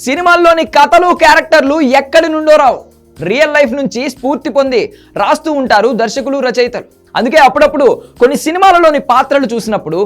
సినిమాల్లోని కథలు క్యారెక్టర్లు ఎక్కడి నుండో రావు. రియల్ లైఫ్ నుంచి స్ఫూర్తి పొంది రాస్తూ ఉంటారు దర్శకులు రచయితలు. అందుకే అప్పుడప్పుడు కొన్ని సినిమాలలోని పాత్రలు చూసినప్పుడు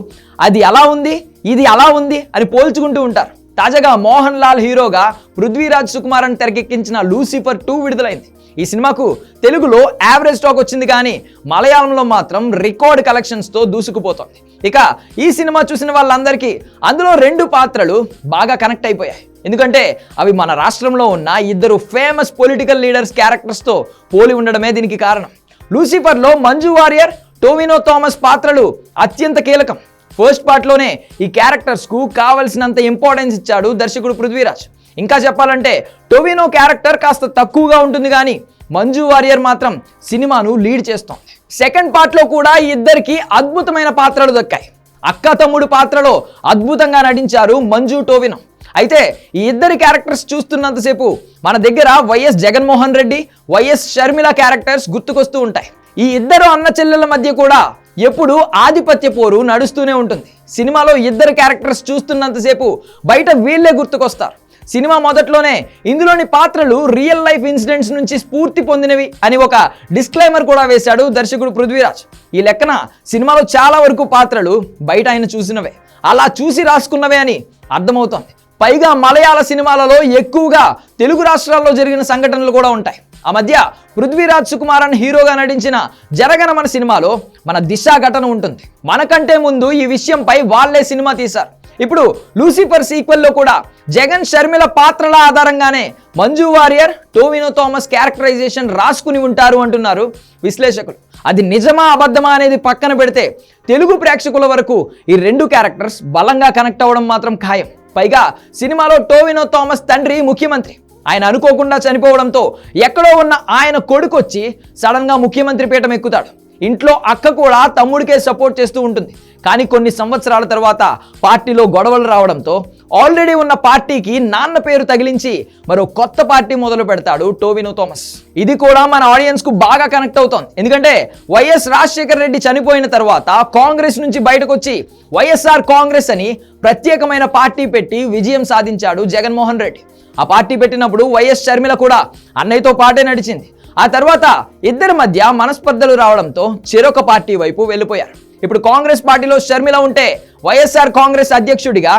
అది అలా ఉంది ఇది అలా ఉంది అని పోల్చుకుంటూ ఉంటారు. తాజాగా మోహన్ లాల్ హీరోగా పృథ్వీరాజ్ సుకుమార్ అని తెరకెక్కించిన లూసిఫర్ టూ విడుదలైంది. ఈ సినిమాకు తెలుగులో యావరేజ్ టాక్ వచ్చింది కానీ మలయాళంలో మాత్రం రికార్డ్ కలెక్షన్స్తో దూసుకుపోతోంది. ఇక ఈ సినిమా చూసిన వాళ్ళందరికీ అందులో రెండు పాత్రలు బాగా కనెక్ట్ అయిపోయాయి. ఎందుకంటే అవి మన రాష్ట్రంలో ఉన్న ఇద్దరు ఫేమస్ పొలిటికల్ లీడర్స్ క్యారెక్టర్స్తో పోలి ఉండడమే దీనికి కారణం. లూసిఫర్లో మంజు వారియర్ టోవినో థామస్ పాత్రలు అత్యంత కీలకం. ఫస్ట్ పార్ట్లోనే ఈ క్యారెక్టర్స్కు కావలసినంత ఇంపార్టెన్స్ ఇచ్చాడు దర్శకుడు పృథ్వీరాజ్. ఇంకా చెప్పాలంటే టోవినో క్యారెక్టర్ కాస్త తక్కువగా ఉంటుంది కానీ మంజు వారియర్ మాత్రం సినిమాను లీడ్ చేస్తోంది సెకండ్ పార్ట్లో కూడా ఈ ఇద్దరికి అద్భుతమైన పాత్రలు దక్కాయి. అక్క తమ్ముడు పాత్రలో అద్భుతంగా నటించారు మంజు టోవినో అయితే ఈ ఇద్దరి క్యారెక్టర్స్ చూస్తున్నంతసేపు మన దగ్గర YS Jaganmohan Reddy YS Sharmila characters గుర్తుకొస్తూ ఉంటాయి. ఈ ఇద్దరు అన్న చెల్లెల మధ్య కూడా ఎప్పుడు ఆధిపత్య పోరు నడుస్తూనే ఉంటుంది. సినిమాలో ఇద్దరు క్యారెక్టర్స్ చూస్తున్నంతసేపు బయట వీళ్ళే గుర్తుకొస్తారు. సినిమా మొదట్లోనే ఇందులోని పాత్రలు రియల్ లైఫ్ ఇన్సిడెంట్స్ నుంచి స్ఫూర్తి పొందినవి అని ఒక డిస్క్లైమర్ కూడా వేశాడు దర్శకుడు పృథ్వీరాజ్. ఈ లెక్కన సినిమాలో చాలా వరకు పాత్రలు బయట ఆయన చూసినవే. అలా చూసి రాసుకున్నవే అని అర్థమవుతోంది. పైగా మలయాళ సినిమాలలో ఎక్కువగా తెలుగు రాష్ట్రాల్లో జరిగిన సంఘటనలు కూడా ఉంటాయి. ఆ మధ్య పృథ్వీరాజ్ సుకుమారన్ హీరోగా నటించిన జరగనమన సినిమాలో మన దిశ ఘటన ఉంటుంది. మనకంటే ముందు ఈ విషయంపై వాళ్ళే సినిమా తీశారు. ఇప్పుడు లూసిఫర్ సీక్వెల్లో కూడా జగన్ షర్మిల పాత్రల ఆధారంగానే మంజు వారియర్ టోవినో థామస్ క్యారెక్టరైజేషన్ రాసుకుని ఉంటారు అంటున్నారు విశ్లేషకులు. అది నిజమా అబద్ధమా అనేది పక్కన పెడితే తెలుగు ప్రేక్షకుల వరకు ఈ రెండు క్యారెక్టర్స్ బలంగా కనెక్ట్ అవ్వడం మాత్రం ఖాయం. పైగా సినిమాలో టోవినో థామస్ తండ్రి ముఖ్యమంత్రి. ఆయన అనుకోకుండా చనిపోవడంతో ఎక్కడో ఉన్న ఆయన కొడుకొచ్చి సడన్గా ముఖ్యమంత్రి పీఠం ఎక్కుతాడు. ఇంట్లో అక్క కూడా తమ్ముడికే సపోర్ట్ చేస్తూ ఉంటుంది. కానీ కొన్ని సంవత్సరాల తర్వాత పార్టీలో గొడవలు రావడంతో ఆల్రెడీ ఉన్న పార్టీకి నాన్న పేరు తగిలించి మరో కొత్త పార్టీ మొదలు పెడతాడు టోవినో థామస్. ఇది కూడా మన ఆడియన్స్కు బాగా కనెక్ట్ అవుతోంది. ఎందుకంటే వైఎస్ రాజశేఖర రెడ్డి చనిపోయిన తర్వాత కాంగ్రెస్ నుంచి బయటకు వచ్చి వైఎస్ఆర్ కాంగ్రెస్ అని ప్రత్యేకమైన పార్టీ పెట్టి విజయం సాధించాడు జగన్మోహన్ రెడ్డి. ఆ పార్టీ పెట్టినప్పుడు వైఎస్ షర్మిల కూడా అన్నయ్యతో పాటే నడిచింది. ఆ తర్వాత ఇద్దరి మధ్య మనస్పర్ధలు రావడంతో చెరొక పార్టీ వైపు వెళ్ళిపోయారు. ఇప్పుడు కాంగ్రెస్ పార్టీలో షర్మిల ఉంటే వైఎస్ఆర్ కాంగ్రెస్ అధ్యక్షుడిగా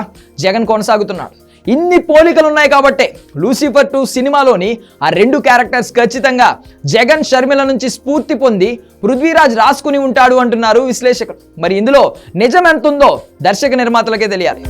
జగన్ కొనసాగుతున్నాడు. ఇన్ని పోలికలు ఉన్నాయి కాబట్టే లూసిఫర్ టూ సినిమాలోని ఆ రెండు క్యారెక్టర్స్ ఖచ్చితంగా జగన్ షర్మిల నుంచి స్ఫూర్తి పొంది పృథ్వీరాజ్ రాసుకుని ఉంటాడు అంటున్నారు విశ్లేషకులు. మరి ఇందులో నిజం ఎంత ఉందో దర్శక నిర్మాతలకే తెలియాలి.